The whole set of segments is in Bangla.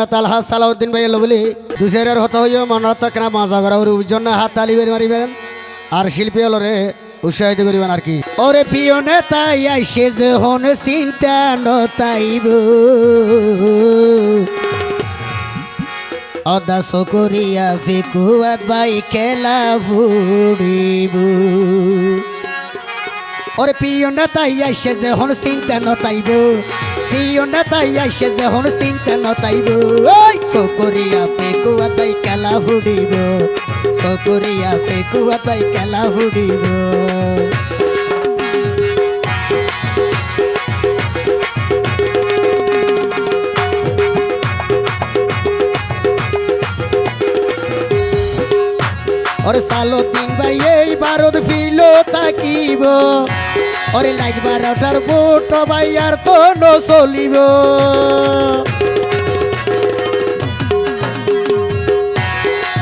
নেতা আলহাজ সালাউদ্দিন ভাই বলি দুসেরের হতে মারিবেন। আর শিল্পী হলো রে উৎসাহিত করিবেন আর কি। ওরে প্রিয় নেতা আইসে যে হন চিন্তা নতাইব। অদাস করিয়া ফিকুয়াত খেলা ফুড়িব। ওরে প্রিয় নেতাই আইসে হন চিন্তা নতাইব। প্রিয় নেতাই আইসে যে হন চিন্তা নতাইব। সকরিয়া পেকুয়া তাই খেলা ফুড়িব সকরিয়া পেকুয়া তাই খেলা ফুড়িব ওরে সালো তিন ভাই এই বারদ ফিলো তাকিব। ওরে লাগবার ওটার বুট ভাই, আর তো ন চলিব।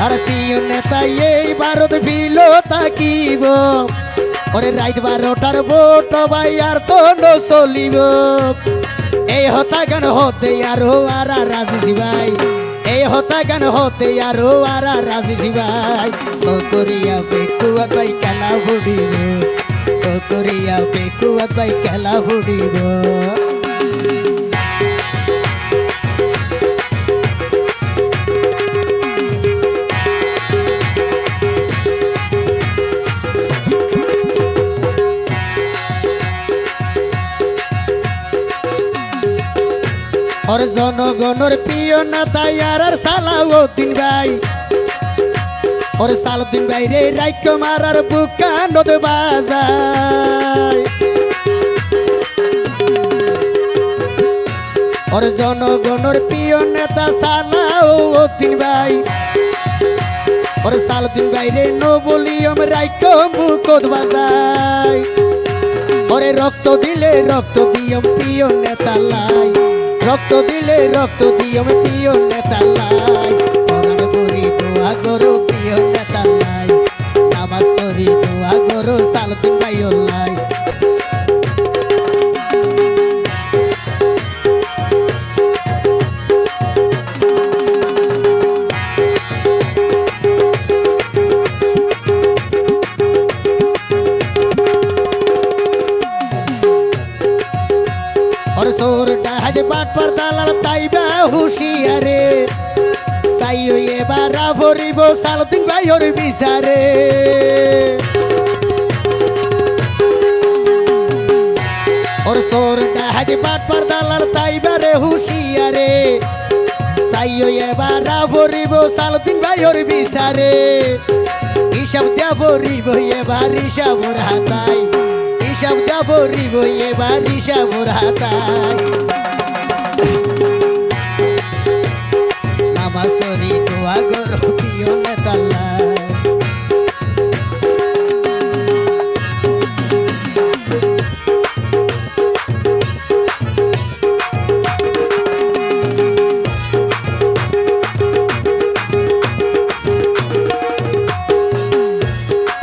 আর প্রিয় নেতা, এই বারদ ফিলো তাকিব ওরে রাইট বারোটার বুট ভাই, আর তো ন চলিব। এই হতা গান হতে আরও আর রাজি ভাই এই হতা গান হতে আরও আর রাজি ভাই সকরিয়া বেকুয়া তাই খেলা ফুডিব ওর জনগণের প্রিয় নেতা আর সালাউদ্দিন ভাই ওর সালাউদ্দিন ভাই রে রাইক মারার বুকা নদ বাজায়। ওর জনগণের প্রিয় নেতা সালাউদ্দিন ভাই। ওর সালাউদ্দিন ভাই রে নো বলিয়ম রাইক বুকত বাজায়। ওরে রক্ত দিলে রক্ত দিয়ম প্রিয় নেতা লাই। রক্ত দিলে রক্ত দিয়ম প্রিয় নেতা লাই। করি প্রিয় নামাজ করি দোয়া গরু সালতিন ভাইও লাই ওর সোর ডাহাজ বাট পর দালাল তাইবা হুশিয়ারে। সাইও এবার ভরিব সালতিন ভাই ওর বিচারে। ওর সোর ডাহাজ বাট পর দালাল তাইবারে হুশিয়ারে। সাইও এবার ভরিব সালতিন ভাই ওর বিচারে। হিসাব দেব রিব এবার হিসাব হাতায়। হিসাব দেব রিব এবার হিসাব হাতায়।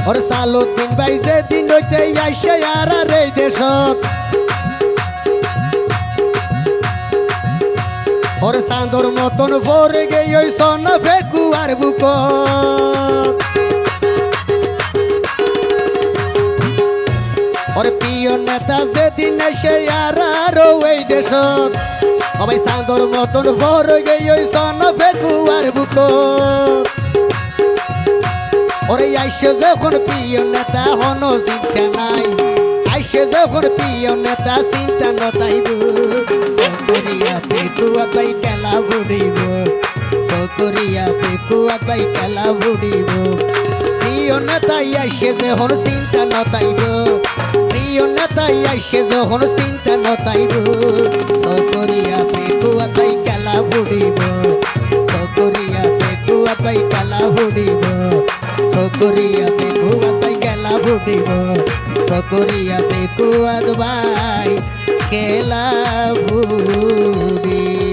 ওর সালো দিন বাই যে দিন হইতে আইসে আর এই দেশত ওর সান্দর মতন ভরে গেই ওই সন ফেকু আর বুক। ওর প্রিয় নেতা যেদিন এসে আর আর এই দেশত সবাই সান্দর মতন ভরে গেই ওই সন ফেকু আর বুক। ওরে আইসে যখন প্রিয় নেতা হন, চিন্তা নাই। আইসে যখন প্রিয় নেতা, চিন্তা নতাইব সকরিয়া পেকুয়া তাই খেলা বুড়িব সকরিয়া পেকুয়া তাই খেলা বুড়িব প্রিয় নেতাই আইসে যখন চিন্তা নতাইব। প্রিয় নেতাই আইসে যখন চিন্তা নতাইব। সকরিয়া পেকুয়া তাই খেলা বুড়িব সকরিয়া পেকুয়া তাই খেলা বুড়িব সকরিয়াতে কুয়াতে গেলা ফুটিব সকরিয়াতে কুয়াত ভাই কেলা ফুটিব